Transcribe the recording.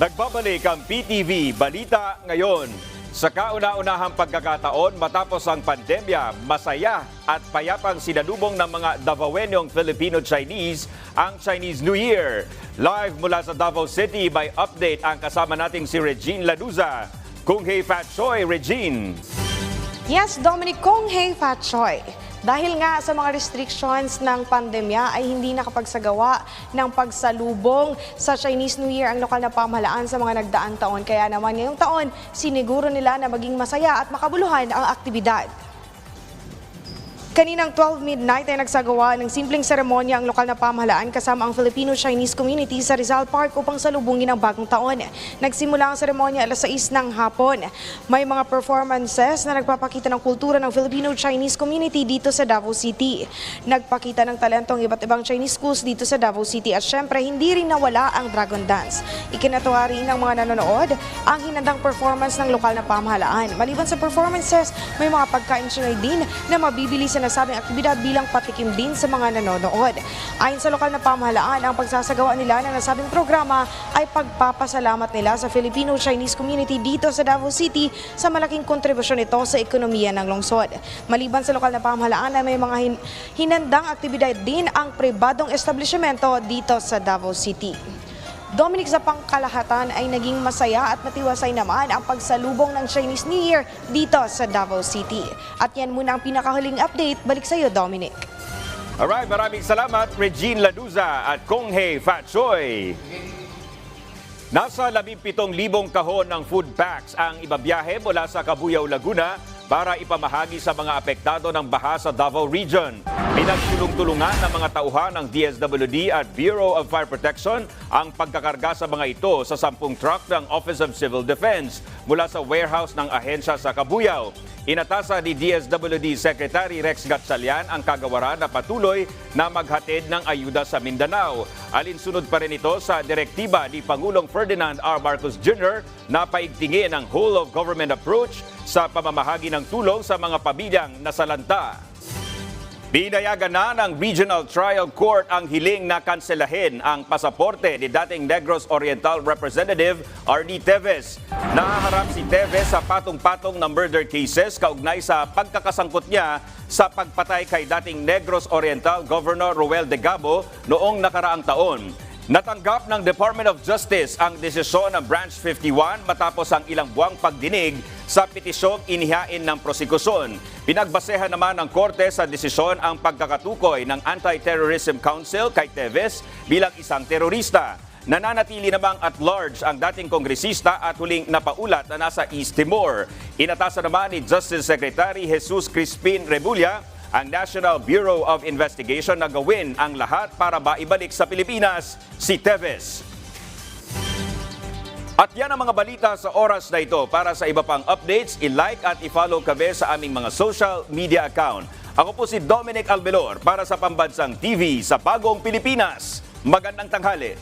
Nagbabalik ang PTV Balita ngayon. Sa kauna-unahang pagkakataon matapos ang pandemya, masaya at payapang sinalubong ng mga Davaoenyong Filipino-Chinese ang Chinese New Year. Live mula sa Davao City by update ang kasama nating si Regine Laduza. Kung Hei Fat Choi, Regine. Yes, Dominic Kong Hei Fat Choi. Dahil nga sa mga restrictions ng pandemya ay hindi nakapagsagawa ng pagsalubong sa Chinese New Year ang lokal na pamahalaan sa mga nagdaang taon. Kaya naman ngayong taon, siniguro nila na maging masaya at makabuluhan ang aktibidad. Kaninang 12 midnight ay nagsagawa ng simpleng seremonya ang lokal na pamahalaan kasama ang Filipino-Chinese community sa Rizal Park upang salubungin ang bagong taon. Nagsimula ang seremonya alas 6 ng hapon. May mga performances na nagpapakita ng kultura ng Filipino-Chinese community dito sa Davao City. Nagpakita ng talento ang iba't ibang Chinese schools dito sa Davao City at syempre hindi rin nawala ang Dragon Dance. Ikinatuwa rin ng mga nanonood ang hinandang performance ng lokal na pamahalaan. Maliban sa performances, may mga pagkain din na mabibili sa nasabing aktibidad bilang patikim din sa mga nanonood. Ayon sa lokal na pamahalaan, ang pagsasagawa nila ng nasabing programa ay pagpapasalamat nila sa Filipino-Chinese community dito sa Davao City sa malaking kontribusyon nito sa ekonomiya ng lungsod. Maliban sa lokal na pamahalaan ay may mga hin- hinandang aktibidad din ang pribadong establishmento dito sa Davao City. Dominic sa pangkalahatan ay naging masaya at matiwasay naman ang pagsalubong ng Chinese New Year dito sa Davao City. At yan muna ang pinakahuling update. Balik sa iyo, Dominic. Alright, maraming salamat Regine Laduza at Kung Hei Fat Choi. Nasa 17,000 kahon ng food packs ang ibabiyahe mula sa Cabuyao, Laguna para ipamahagi sa mga apektado ng baha sa Davao Region. Pinagtulong-tulungan ng mga tauhan ng DSWD at Bureau of Fire Protection ang pagkakarga sa mga ito sa 10 truck ng Office of Civil Defense mula sa warehouse ng ahensya sa Cabuyao. Inatasa ni DSWD Secretary Rex Gatchalian ang kagawaran na patuloy na maghatid ng ayuda sa Mindanao. Alinsunod pa rin ito sa direktiba ni Pangulong Ferdinand R. Marcos Jr. na paigtingin ang whole of government approach sa pamamahagi ng tulong sa mga pamilyang nasalanta. Binayagan na ng Regional Trial Court ang hiling na kanselahin ang pasaporte ni dating Negros Oriental Representative R.D. Teves. Nahaharap si Teves sa patong-patong na murder cases kaugnay sa pagkakasangkot niya sa pagpatay kay dating Negros Oriental Governor Roel de Gabo noong nakaraang taon. Natanggap ng Department of Justice ang desisyon ng Branch 51 matapos ang ilang buwang pagdinig sa petisyong inihain ng prosekusyon. Pinagbasehan naman ng korte sa desisyon ang pagkakatukoy ng Anti-Terrorism Council kay Teves bilang isang terorista. Nananatili namang at large ang dating kongresista at huling napaulat na nasa East Timor. Inatasan naman ni Justice Secretary Jesus Crispin Rebulla ang National Bureau of Investigation na gawin ang lahat para maibalik sa Pilipinas si Teves. At yan ang mga balita sa oras na ito. Para sa iba pang updates, i-like at i-follow kami sa aming mga social media account. Ako po si Dominic Albelor para sa Pambansang TV sa Bagong Pilipinas. Magandang tanghali.